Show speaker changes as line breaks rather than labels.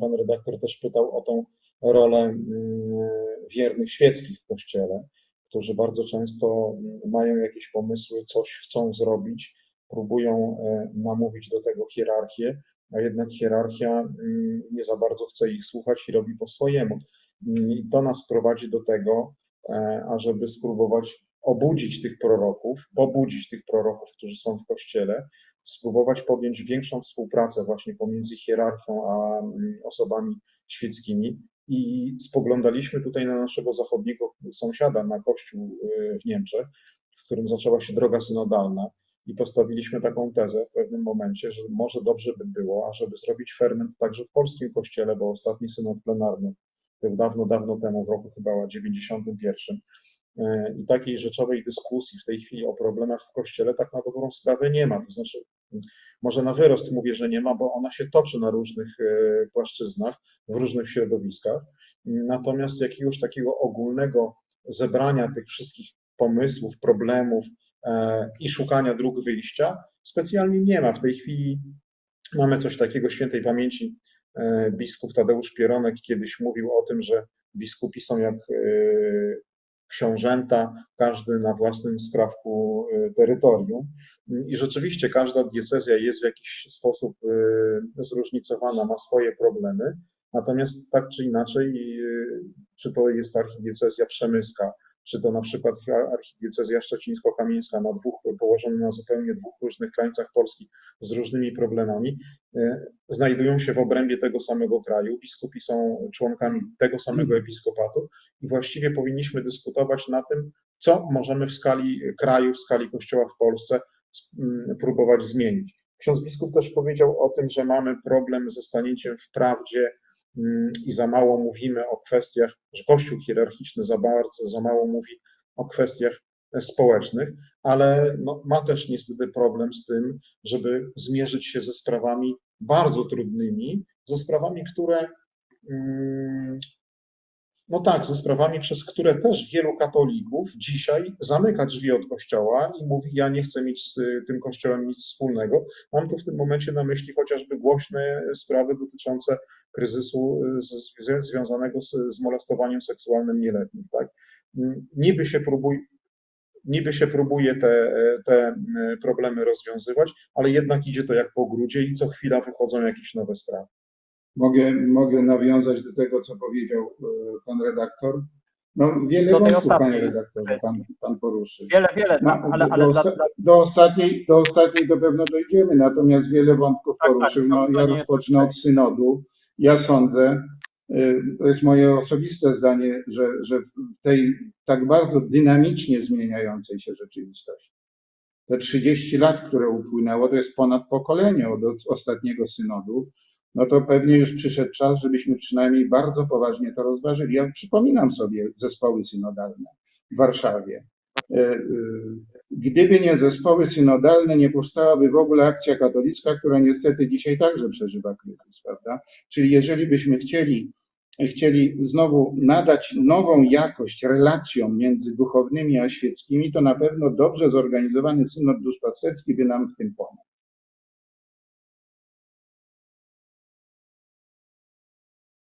Pan redaktor też pytał o tą rolę mm, wiernych świeckich w Kościele, którzy bardzo często mm, mają jakieś pomysły, coś chcą zrobić, próbują e, namówić do tego hierarchię, a jednak hierarchia mm, nie za bardzo chce ich słuchać i robi po swojemu. I to nas prowadzi do tego, e, ażeby spróbować obudzić tych proroków, pobudzić tych proroków, którzy są w Kościele, spróbować podjąć większą współpracę właśnie pomiędzy hierarchią a mm, osobami świeckimi. I spoglądaliśmy tutaj na naszego zachodniego sąsiada, na Kościół y, w Niemczech, w którym zaczęła się droga synodalna i postawiliśmy taką tezę w pewnym momencie, że może dobrze by było, ażeby zrobić ferment także w polskim kościele, bo ostatni synod plenarny był dawno, dawno temu, w roku chyba 91. E, I takiej rzeczowej dyskusji w tej chwili o problemach w kościele tak na dobrą sprawę nie ma. To znaczy, może na wyrost mówię, że nie ma, bo ona się toczy na różnych e, płaszczyznach, w różnych środowiskach. Natomiast jakiegoś takiego ogólnego zebrania tych wszystkich pomysłów, problemów e, i szukania dróg wyjścia specjalnie nie ma. W tej chwili mamy coś takiego świętej pamięci. Biskup Tadeusz Pieronek kiedyś mówił o tym, że biskupi są jak książęta, każdy na własnym sprawku y, terytorium. I rzeczywiście każda diecezja jest w jakiś sposób y, zróżnicowana, ma swoje problemy. Natomiast tak czy inaczej, y, czy to jest archidiecezja przemyska, czy to na przykład archidiecezja szczecińsko-kamieńska na dwóch, położona na zupełnie dwóch różnych krańcach Polski z różnymi problemami, e, znajdują się w obrębie tego samego kraju, biskupi są członkami tego samego episkopatu i właściwie powinniśmy dyskutować na tym, co możemy w skali kraju, w skali kościoła w Polsce próbować zmienić. Ksiądz biskup też powiedział o tym, że mamy problem ze stanięciem w prawdzie Mm, i za mało mówimy o kwestiach, że Kościół hierarchiczny za bardzo, za mało mówi o kwestiach społecznych, ale no, ma też niestety problem z tym, żeby zmierzyć się ze sprawami bardzo trudnymi, ze sprawami, które mm, no tak, ze sprawami, przez które też wielu katolików dzisiaj zamyka drzwi od kościoła i mówi: Ja nie chcę mieć z tym kościołem nic wspólnego. Mam tu w tym momencie na myśli chociażby głośne sprawy dotyczące kryzysu związanego z, z molestowaniem seksualnym nieletnich. Tak? Niby się próbuje, niby się próbuje te, te problemy rozwiązywać, ale jednak idzie to jak po grudzie i co chwila wychodzą jakieś nowe sprawy.
Mogę, mogę nawiązać do tego, co powiedział e, pan redaktor. No, wiele do wątków, panie redaktorze, pan, pan poruszy.
Wiele, wiele, no, ale, ale
do, osta do, ostatniej, do ostatniej do pewno dojdziemy, natomiast wiele wątków tak, tak poruszył. Tak, no, ja rozpocznę od synodu. Ja sądzę, e, to jest moje osobiste zdanie, że, że w tej tak bardzo dynamicznie zmieniającej się rzeczywistości, te 30 lat, które upłynęło, to jest ponad pokolenie od ostatniego synodu, no to pewnie już przyszedł czas, żebyśmy przynajmniej bardzo poważnie to rozważyli. Ja przypominam sobie zespoły synodalne w Warszawie. E, e, gdyby nie zespoły synodalne, nie powstałaby w ogóle akcja katolicka, która niestety dzisiaj także przeżywa kryzys, prawda? Czyli jeżeli byśmy chcieli, chcieli znowu nadać nową jakość relacjom między duchownymi a świeckimi, to na pewno dobrze zorganizowany synod duszpasterski by nam w tym pomógł.